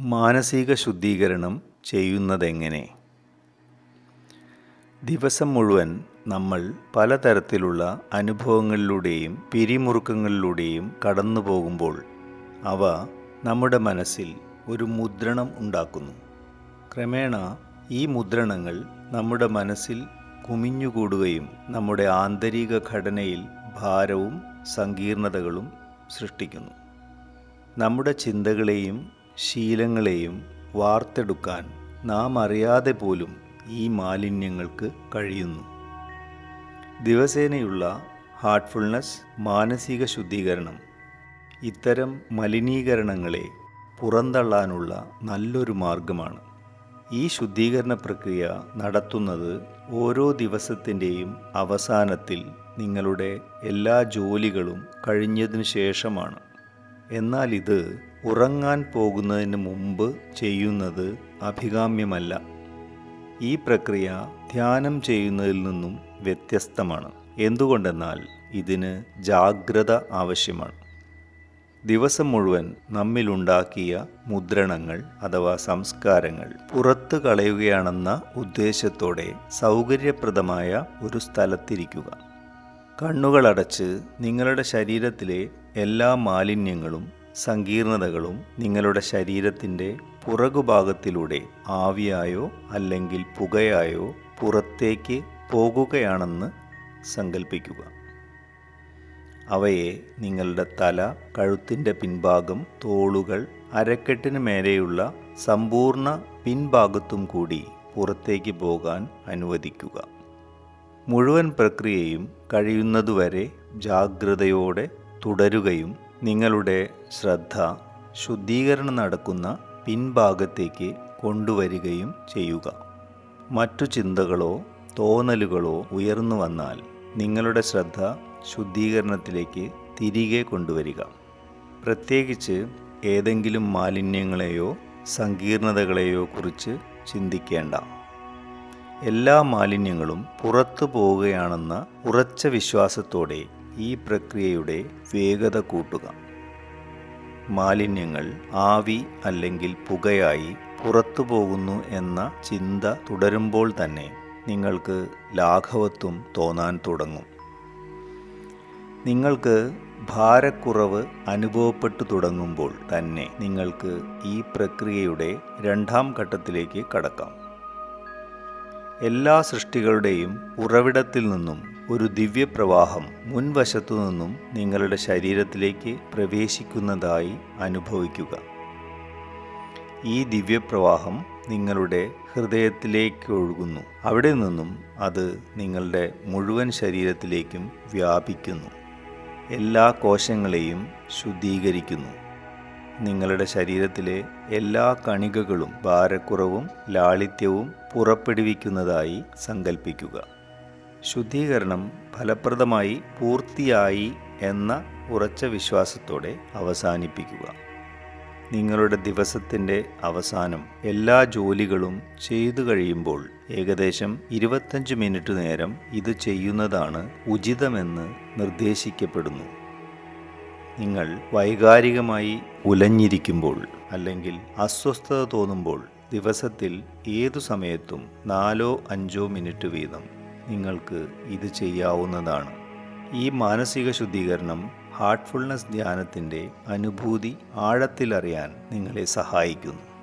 മാനസിക ശുദ്ധീകരണം ചെയ്യുന്നതെങ്ങനെ? ദിവസം മുഴുവൻ നമ്മൾ പലതരത്തിലുള്ള അനുഭവങ്ങളിലൂടെയും പിരിമുറുക്കങ്ങളിലൂടെയും കടന്നു പോകുമ്പോൾ അവ നമ്മുടെ മനസ്സിൽ ഒരു മുദ്രണം ഉണ്ടാക്കുന്നു. ക്രമേണ ഈ മുദ്രണങ്ങൾ നമ്മുടെ മനസ്സിൽ കുമിഞ്ഞുകൂടുകയും നമ്മുടെ ആന്തരിക ഘടനയിൽ ഭാരവും സങ്കീർണതകളും സൃഷ്ടിക്കുന്നു. നമ്മുടെ ചിന്തകളെയും ശീലങ്ങളെയും വാർത്തെടുക്കാൻ നാം അറിയാതെ പോലും ഈ മാലിന്യങ്ങൾക്ക് കഴിയുന്നു. ദിവസേനയുള്ള ഹാർട്ട്ഫുൾനെസ് മാനസിക ശുദ്ധീകരണം ഇത്തരം മലിനീകരണങ്ങളെ പുറന്തള്ളാനുള്ള നല്ലൊരു മാർഗമാണ്. ഈ ശുദ്ധീകരണ പ്രക്രിയ നടത്തുന്നത് ഓരോ ദിവസത്തിന്റെയും അവസാനത്തിൽ നിങ്ങളുടെ എല്ലാ ജോലികളും കഴിഞ്ഞതിനു ശേഷമാണ്. എന്നാൽ ഇത് ഉറങ്ങാൻ പോകുന്നതിന് മുമ്പ് ചെയ്യുന്നത് അഭികാമ്യമല്ല. ഈ പ്രക്രിയ ധ്യാനം ചെയ്യുന്നതിൽ നിന്നും വ്യത്യസ്തമാണ്. എന്തുകൊണ്ടെന്നാൽ ഇതിന് ജാഗ്രത ആവശ്യമാണ്. ദിവസം മുഴുവൻ നമ്മിലുണ്ടാക്കിയ മുദ്രണങ്ങൾ അഥവാ സംസ്കാരങ്ങൾ പുറത്തു കളയുകയാണെന്ന ഉദ്ദേശത്തോടെ സൗകര്യപ്രദമായ ഒരു സ്ഥലത്തിരിക്കുക. കണ്ണുകളടച്ച് നിങ്ങളുടെ ശരീരത്തിലെ എല്ലാ മാലിന്യങ്ങളും സങ്കീർണതകളും നിങ്ങളുടെ ശരീരത്തിന്റെ പുറകുഭാഗത്തിലൂടെ ആവിയായോ അല്ലെങ്കിൽ പുകയായോ പുറത്തേക്ക് പോകുകയാണെന്ന് സങ്കൽപ്പിക്കുക. അവയെ നിങ്ങളുടെ തല കഴുത്തിന്റെ പിൻഭാഗം തോളുകൾ അരക്കെട്ടിന് മേലെയുള്ള സമ്പൂർണ പിൻഭാഗത്തും കൂടി പുറത്തേക്ക് പോകാൻ അനുവദിക്കുക. മുഴുവൻ പ്രക്രിയയും കഴിയുന്നതുവരെ ജാഗ്രതയോടെ തുടരുകയും നിങ്ങളുടെ ശ്രദ്ധ ശുദ്ധീകരണം നടക്കുന്ന പിൻഭാഗത്തേക്ക് കൊണ്ടുവരികയും ചെയ്യുക. മറ്റു ചിന്തകളോ തോന്നലുകളോ ഉയർന്നു വന്നാൽ നിങ്ങളുടെ ശ്രദ്ധ ശുദ്ധീകരണത്തിലേക്ക് തിരികെ കൊണ്ടുവരിക. പ്രത്യേകിച്ച് ഏതെങ്കിലും മാലിന്യങ്ങളെയോ സങ്കീർണതകളെയോ കുറിച്ച് ചിന്തിക്കേണ്ട. എല്ലാ മാലിന്യങ്ങളും പുറത്തു പോവുകയാണെന്ന ഉറച്ച വിശ്വാസത്തോടെ ഈ പ്രക്രിയയുടെ വേഗത കൂട്ടുക. മാലിന്യങ്ങൾ ആവി അല്ലെങ്കിൽ പുകയായി പുറത്തു പോകുന്നു എന്ന ചിന്ത തുടരുമ്പോൾ തന്നെ നിങ്ങൾക്ക് ലാഘവത്വം തോന്നാൻ തുടങ്ങും. നിങ്ങൾക്ക് ഭാരക്കുറവ് അനുഭവപ്പെട്ടു തുടങ്ങുമ്പോൾ തന്നെ നിങ്ങൾക്ക് ഈ പ്രക്രിയയുടെ രണ്ടാം ഘട്ടത്തിലേക്ക് കടക്കാം. എല്ലാ സൃഷ്ടികളുടെയും ഉറവിടത്തിൽ നിന്നും ഒരു ദിവ്യപ്രവാഹം മുൻവശത്തു നിന്നും നിങ്ങളുടെ ശരീരത്തിലേക്ക് പ്രവേശിക്കുന്നതായി അനുഭവിക്കുക. ഈ ദിവ്യപ്രവാഹം നിങ്ങളുടെ ഹൃദയത്തിലേക്ക് ഒഴുകുന്നു. അവിടെ നിന്നും അത് നിങ്ങളുടെ മുഴുവൻ ശരീരത്തിലേക്കും വ്യാപിക്കുന്നു. എല്ലാ കോശങ്ങളെയും ശുദ്ധീകരിക്കുന്നു. നിങ്ങളുടെ ശരീരത്തിലെ എല്ലാ കണികകളും ഭാരക്കുറവും ലാളിത്യവും പുറപ്പെടുവിക്കുന്നതായി സങ്കല്പിക്കുക ശുദ്ധീകരണം ഫലപ്രദമായി പൂർത്തിയായി എന്ന ഉറച്ച വിശ്വാസത്തോടെ അവസാനിപ്പിക്കുക. നിങ്ങളുടെ ദിവസത്തിന്റെ അവസാനം എല്ലാ ജോലികളും ചെയ്തു കഴിയുമ്പോൾ ഏകദേശം ഇരുപത്തഞ്ച് മിനിറ്റ് നേരം ഇത് ചെയ്യുന്നതാണ് ഉചിതമെന്ന് നിർദ്ദേശിക്കപ്പെടുന്നു. നിങ്ങൾ വൈകാരികമായി ഉലഞ്ഞിരിക്കുമ്പോൾ അല്ലെങ്കിൽ അസ്വസ്ഥത തോന്നുമ്പോൾ ദിവസത്തിൽ ഏതു സമയത്തും നാലോ അഞ്ചോ മിനിറ്റ് വീതം നിങ്ങൾക്ക് ഇത് ചെയ്യാവുന്നതാണ്. ഈ മാനസിക ശുദ്ധീകരണം ഹാർട്ട്ഫുൾനെസ് ധ്യാനത്തിന്റെ അനുഭൂതി ആഴത്തിലറിയാൻ നിങ്ങളെ സഹായിക്കുന്നു.